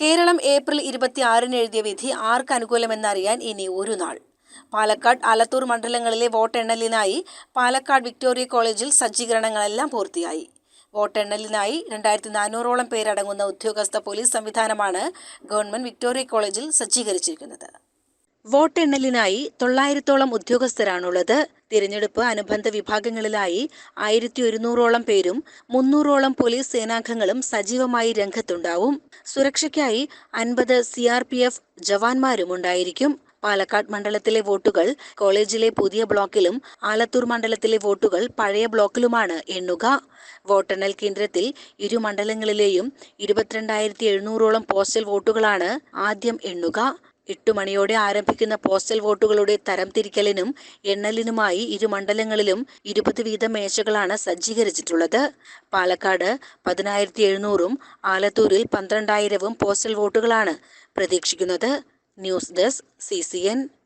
Keralam April ഇരുപത്തിയാറിന് എഴുതിയ വിധി ആർക്ക് അനുകൂലമെന്നറിയാൻ ഇനി ഒരു നാൾ. പാലക്കാട് ആലത്തൂർ മണ്ഡലങ്ങളിലെ വോട്ടെണ്ണലിനായി പാലക്കാട് വിക്ടോറിയ കോളേജിൽ സജ്ജീകരണങ്ങളെല്ലാം പൂർത്തിയായി. വോട്ടെണ്ണലിനായി രണ്ടായിരത്തി നാനൂറോളം പേരടങ്ങുന്ന ഉദ്യോഗസ്ഥ പോലീസ് സംവിധാനമാണ് ഗവൺമെന്റ് വിക്ടോറിയ കോളേജിൽ സജ്ജീകരിച്ചിരിക്കുന്നത്. വോട്ടെണ്ണലിനായി തൊള്ളായിരത്തോളം ഉദ്യോഗസ്ഥരാണുള്ളത്. തിരഞ്ഞെടുപ്പ് അനുബന്ധ വിഭാഗങ്ങളിലായി ആയിരത്തി ഒരുന്നൂറോളം പേരും മുന്നൂറോളം പോലീസ് സേനാംഗങ്ങളും സജീവമായി രംഗത്തുണ്ടാവും. സുരക്ഷയ്ക്കായി അൻപത് സി ആർ പി എഫ് ജവാന്മാരും ഉണ്ടായിരിക്കും. പാലക്കാട് മണ്ഡലത്തിലെ വോട്ടുകൾ കോളേജിലെ പുതിയ ബ്ലോക്കിലും ആലത്തൂർ മണ്ഡലത്തിലെ വോട്ടുകൾ പഴയ ബ്ലോക്കിലുമാണ് എണ്ണുക. വോട്ടെണ്ണൽ കേന്ദ്രത്തിൽ ഇരു മണ്ഡലങ്ങളിലെയും ഇരുപത്തിരണ്ടായിരത്തി എഴുന്നൂറോളം പോസ്റ്റൽ വോട്ടുകളാണ് ആദ്യം എണ്ണുക. എട്ടു മണിയോടെ ആരംഭിക്കുന്ന പോസ്റ്റൽ വോട്ടുകളുടെ തരംതിരിക്കലിനും എണ്ണലിനുമായി ഇരു മണ്ഡലങ്ങളിലും ഇരുപത് വീതം മേശകളാണ് സജ്ജീകരിച്ചിട്ടുള്ളത്. പാലക്കാട് പതിനായിരത്തി എഴുന്നൂറും ആലത്തൂരിൽ പന്ത്രണ്ടായിരവും പോസ്റ്റൽ വോട്ടുകളാണ് പ്രതീക്ഷിക്കുന്നത്. News desk C